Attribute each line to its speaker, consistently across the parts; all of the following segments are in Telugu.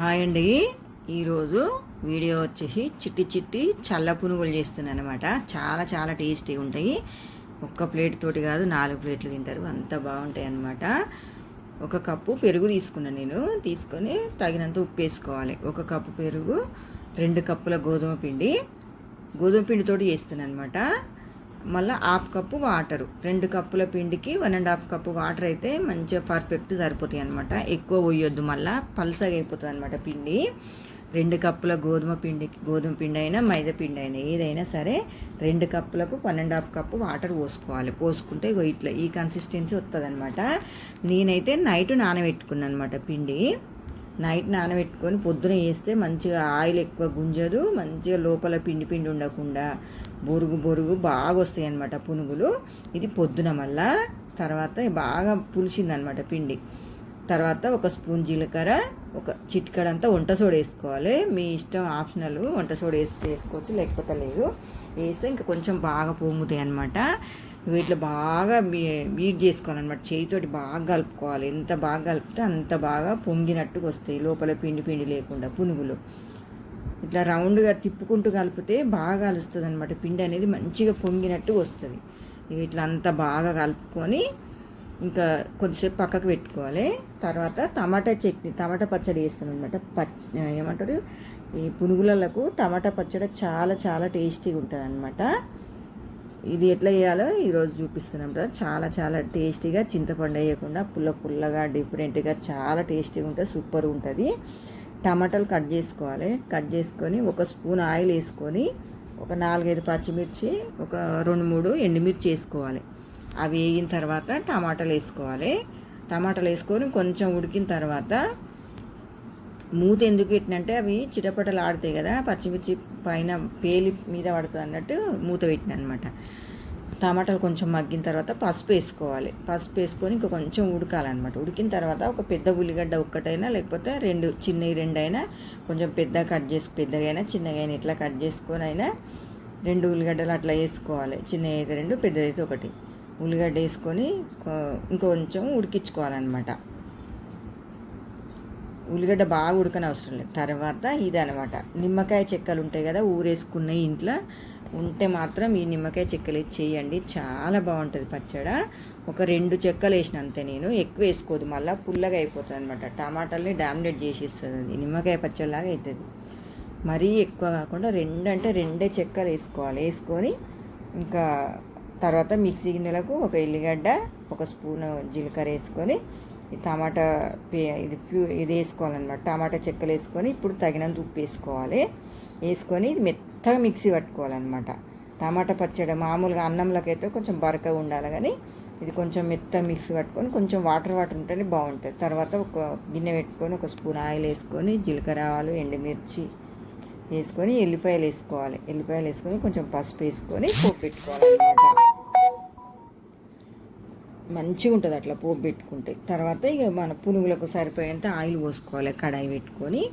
Speaker 1: హాయ్ అండి. ఈరోజు వీడియో వచ్చేసి చిట్టి చిట్టి చల్ల పునుగులు చేస్తున్నాను అనమాట చాలా చాలా టేస్టీ ఉంటాయి. ఒక్క ప్లేట్ తోటి కాదు నాలుగు ప్లేట్లు తింటారు. అంత బాగుంటాయి అన్నమాట. ఒక కప్పు పెరుగు తీసుకున్నాను నేను. తీసుకొని తగినంత ఉప్పు వేసుకోవాలి. ఒక కప్పు పెరుగు రెండు కప్పుల గోధుమ పిండి. గోధుమ పిండితోటి చేస్తున్నాను అనమాట మళ్ళీ హాఫ్ కప్పు వాటరు. రెండు కప్పుల పిండికి one and half cup water అయితే మంచిగా పర్ఫెక్ట్ సరిపోతాయి అనమాట ఎక్కువ పోయొద్దు మళ్ళీ పల్సగా అయిపోతుంది అనమాట పిండి. రెండు కప్పుల గోధుమ పిండికి గోధుమ పిండి అయినా మైదా పిండి అయినా ఏదైనా సరే రెండు కప్పులకు one and half cup water పోసుకోవాలి. పోసుకుంటే ఇగో ఇట్లా ఈ కన్సిస్టెన్సీ వస్తుంది అనమాట నేనైతే నైట్ నానబెట్టుకున్నాను అనమాట పిండి. నైట్ నానబెట్టుకొని పొద్దున వేస్తే మంచిగా ఆయిల్ ఎక్కువ గుంజదు మంచిగా లోపల పిండి పిండి ఉండకుండా బొరుగు బొరుగు బాగా వస్తాయి అనమాట పునుగులు. ఇది పొద్దున మళ్ళా తర్వాత బాగా పులిసిందనమాట పిండి. తర్వాత ఒక స్పూన్ జీలకర్ర ఒక చిట్కడంతా వంట సోడ వేసుకోవాలి. మీ ఇష్టం ఆప్షనల్ వంట సోడ వేసి వేసుకోవచ్చు లేకపోతే లేదు. వేస్తే ఇంకా కొంచెం బాగా పొంగుతాయి అనమాట వీటిలో బాగా బీ బీట్ చేసుకోవాలన్నమాట. చేయితోటి బాగా కలుపుకోవాలి. ఎంత బాగా కలిపితే అంత బాగా పొంగినట్టుగా వస్తాయి. లోపల పిండి పిండి లేకుండా పునుగులు. ఇట్లా రౌండ్గా తిప్పుకుంటూ కలిపితే బాగా కలుస్తుంది అనమాట పిండి అనేది మంచిగా పొంగినట్టు వస్తుంది. ఇక ఇట్లా అంతా బాగా కలుపుకొని ఇంకా కొద్దిసేపు పక్కకు పెట్టుకోవాలి. తర్వాత టమాటా చట్నీ టమాటా పచ్చడి వేస్తాను అనమాట పచ్చ ఏమంటారు? ఈ పునుగులకు టమాటా పచ్చడి చాలా చాలా టేస్టీగా ఉంటుంది అనమాట ఇది ఎట్లా చేయాలో ఈరోజు చూపిస్తున్నాం చాలా చాలా టేస్టీగా చింతపండు వేయకుండా పుల్ల పుల్లగా డిఫరెంట్గా చాలా టేస్టీగా ఉంటుంది సూపర్ ఉంటుంది. టమాటాలు కట్ చేసుకోవాలి. కట్ చేసుకొని ఒక స్పూన్ ఆయిల్ వేసుకొని ఒక నాలుగైదు పచ్చిమిర్చి ఒక రెండు మూడు ఎండుమిర్చి వేసుకోవాలి. అవి వేగిన తర్వాత టమాటాలు వేసుకోవాలి. టమాటాలు వేసుకొని కొంచెం ఉడికిన తర్వాత మూత ఎందుకు పెట్టినంటే అవి చిటపటలు ఆడతాయి కదా పచ్చిమిర్చి పైన పేలి మీద పడుతుంది అన్నట్టు మూత పెట్టిన అనమాట టమాటాలు కొంచెం మగ్గిన తర్వాత పసుపు వేసుకోవాలి. పసుపు వేసుకొని ఇంకా కొంచెం ఉడకాలన్నమాట. ఉడికిన తర్వాత ఒక పెద్ద ఉల్లిగడ్డ ఒక్కటైనా లేకపోతే రెండు చిన్నవి రెండు అయినా కొంచెం పెద్ద కట్ చేసి పెద్దగా అయినా చిన్నగా అయినా ఇట్లా కట్ చేసుకొని అయినా రెండు ఉల్లిగడ్డలు అట్లా వేసుకోవాలి. చిన్నవి అయితే రెండు పెద్దదైతే ఒకటి. ఉల్లిగడ్డ వేసుకొని ఇంకొంచెం ఉడికించుకోవాలన్నమాట. ఉల్లిగడ్డ బాగా ఉడకని అవసరం లేదు. తర్వాత ఇది అనమాట నిమ్మకాయ చెక్కలు ఉంటాయి కదా ఊరేసుకున్న ఇంట్లో ఉంటే మాత్రం ఈ నిమ్మకాయ చెక్కలు వేసి చేయండి. చాలా బాగుంటుంది పచ్చడ. ఒక రెండు చెక్కలు వేసిన అంతే నేను. ఎక్కువ వేసుకోదు. మళ్ళీ పుల్లగా అయిపోతుంది అనమాట టమాటాలని డామినేట్ చేసేస్తుంది అది. నిమ్మకాయ పచ్చడిలాగా అవుతుంది మరీ ఎక్కువ కాకుండా రెండు అంటే రెండే చెక్కలు వేసుకోవాలి. వేసుకొని ఇంకా తర్వాత మిక్సీ గిన్నెలకు ఒక ఎల్లిగడ్డ ఒక స్పూన్ జీలకర్ర వేసుకొని ఈ టమాటా పే ఇది ప్యూ ఇది వేసుకోవాలన్నమాట. టమాటా చెక్కలు వేసుకొని ఇప్పుడు తగినంత ఉప్పు వేసుకోవాలి. వేసుకొని ఇది మెత్తగా మిక్సీ పట్టుకోవాలన్నమాట. టమాటా పచ్చడి మామూలుగా అన్నంలోకి అయితే కొంచెం బరకగా ఉండాలి కానీ ఇది కొంచెం మెత్త మిక్సీ పట్టుకొని కొంచెం వాటర్ వాటర్ ఉంటేనే బాగుంటుంది. తర్వాత ఒక గిన్నె పెట్టుకొని ఒక స్పూన్ ఆయిల్ వేసుకొని జీలకర్ర ఆవాలు ఎండుమిర్చి వేసుకొని ఎల్లిపాయలు వేసుకోవాలి. ఎల్లిపాయలు వేసుకొని కొంచెం పసుపు వేసుకొని పోపు పెట్టుకోవాలన్నమాట. మంచిగా ఉంటుంది అట్లా పోపు పెట్టుకుంటే. తర్వాత ఇక మన పునుగులకు సరిపోయేంత ఆయిల్ పోసుకోవాలి కడాయి పెట్టుకొని.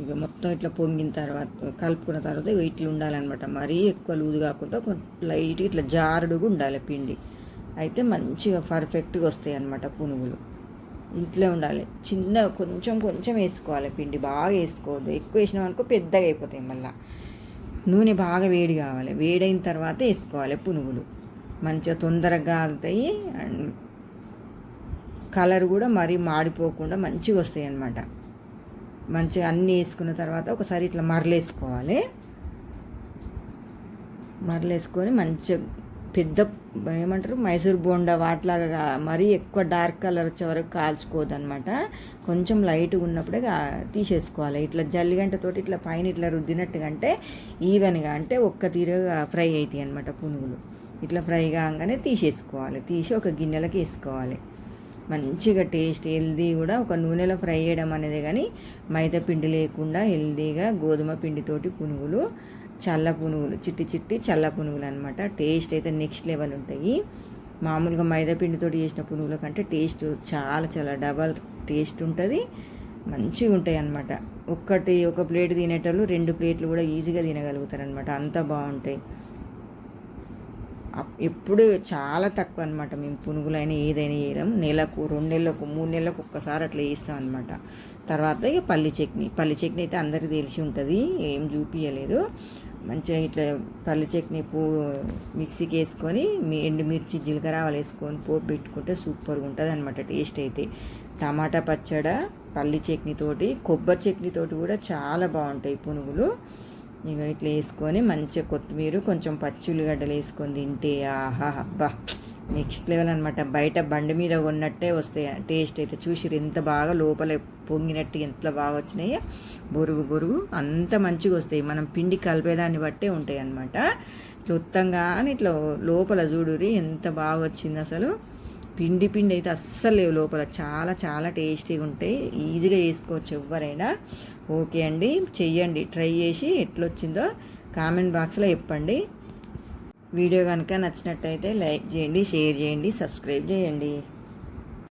Speaker 1: ఇక మొత్తం ఇట్లా పొంగిన తర్వాత కలుపుకున్న తర్వాత ఇక ఇట్లా ఉండాలన్నమాట. మరీ ఎక్కువ లూజ్ కాకుండా కొంచెం లైట్గా ఇట్లా జారుడుగా ఉండాలి పిండి. అయితే మంచిగా పర్ఫెక్ట్గా వస్తాయి అన్నమాట పునుగులు. ఇంట్లో ఉండాలి. చిన్న కొంచెం కొంచెం వేసుకోవాలి పిండి. బాగా వేసుకోవద్దు. ఎక్కువ వేసినాం అనుకో పెద్దగా అయిపోతాయి మళ్ళీ. నూనె బాగా వేడి కావాలి. వేడైన తర్వాత వేసుకోవాలి పునుగులు. మంచిగా తొందరగా అవుతాయి అండ్ కలర్ కూడా మరీ మాడిపోకుండా మంచిగా వస్తాయి అన్నమాట మంచిగా అన్నీ వేసుకున్న తర్వాత ఒకసారి ఇట్లా మరలేసుకోవాలి. మరలేసుకొని మంచిగా పెద్ద ఏమంటారు? మైసూర్ బోండా వాటిలాగా మరీ ఎక్కువ డార్క్ కలర్ వచ్చే వరకు కాల్చుకోవద్దు అనమాట కొంచెం లైట్గా ఉన్నప్పుడే తీసేసుకోవాలి. ఇట్లా జల్లిగంటతోటి ఇట్లా పైన ఇట్లా రుద్దినట్టుగా అంటే ఈవెన్గా అంటే ఒక్క తీరుగా ఫ్రై అవుతాయి అనమాట పునుగులు. ఇట్లా ఫ్రై కాగానే తీసేసుకోవాలి. తీసి ఒక గిన్నెలకు వేసుకోవాలి. మంచిగా టేస్ట్ హెల్దీ కూడా ఒక నూనెలో ఫ్రై చేయడం అనేది కానీ మైదా పిండి లేకుండా హెల్దీగా గోధుమ పిండితోటి పునుగులు చల్ల పునుగులు చిట్టి చిట్టి చల్ల పునుగులు అనమాట టేస్ట్ అయితే నెక్స్ట్ లెవెల్ ఉంటాయి. మామూలుగా మైదా పిండితోటి చేసిన పునుగుల కంటే టేస్ట్ చాలా చాలా డబల్ టేస్ట్ ఉంటుంది. మంచిగా ఉంటాయి అన్నమాట. ఒక్కటి ఒక ప్లేట్ తినేటోళ్ళు రెండు ప్లేట్లు కూడా ఈజీగా తినగలుగుతారు అనమాట అంత బాగుంటాయి. ఎప్పుడు చాలా తక్కువ అనమాట మేము పునుగులైనా ఏదైనా వేయడం. నెలకు రెండు నెలలకు మూడు నెలలకు ఒక్కసారి అట్లా చేస్తాం అనమాట తర్వాత ఇక పల్లి చట్నీ. పల్లి చట్నీ అయితే అందరికీ తెలిసి ఉంటుంది. ఏం చూపించలేదు మంచిగా ఇట్లా పల్లి చట్నీ పూ మిక్సీకి వేసుకొని ఎండుమిర్చి జీలకర్ర ఆవాలు వేసుకొని పోపు పెట్టుకుంటే సూపర్గా ఉంటుంది అనమాట టేస్ట్ అయితే. టమాటా పచ్చడ పల్లి చట్నీతోటి కొబ్బరి చట్నీతోటి కూడా చాలా బాగుంటాయి పునుగులు. ఇక ఇట్లా వేసుకొని మంచిగా కొత్తిమీర కొంచెం పచ్చి ఉల్లిగడ్డలు వేసుకొని తింటే ఆహా అబ్బా. నెక్స్ట్ లెవెల్ అనమాట బయట బండి మీద ఉన్నట్టే వస్తాయి. టేస్ట్ అయితే చూసిరు ఎంత బాగా లోపల పొంగినట్టు ఎంత బాగా వచ్చినాయి. బొరుగు బొరుగు అంత మంచిగా వస్తాయి. మనం పిండి కలిపేదాన్ని బట్టే ఉంటాయి అనమాట ఇట్లా ఉత్తంగా అని ఇట్లా లోపల చూడురి ఎంత బాగా వచ్చింది అసలు. పిండి పిండి అయితే అస్సలు లేవు లోపల. చాలా చాలా టేస్టీగా ఉంటాయి. ఈజీగా చేసుకోవచ్చు ఎవరైనా. ఓకే అండి చెయ్యండి. ట్రై చేసి ఎట్లొచ్చిందో కామెంట్ బాక్స్లో చెప్పండి. వీడియో కనుక నచ్చినట్టయితే లైక్ చేయండి షేర్ చేయండి సబ్స్క్రైబ్ చేయండి.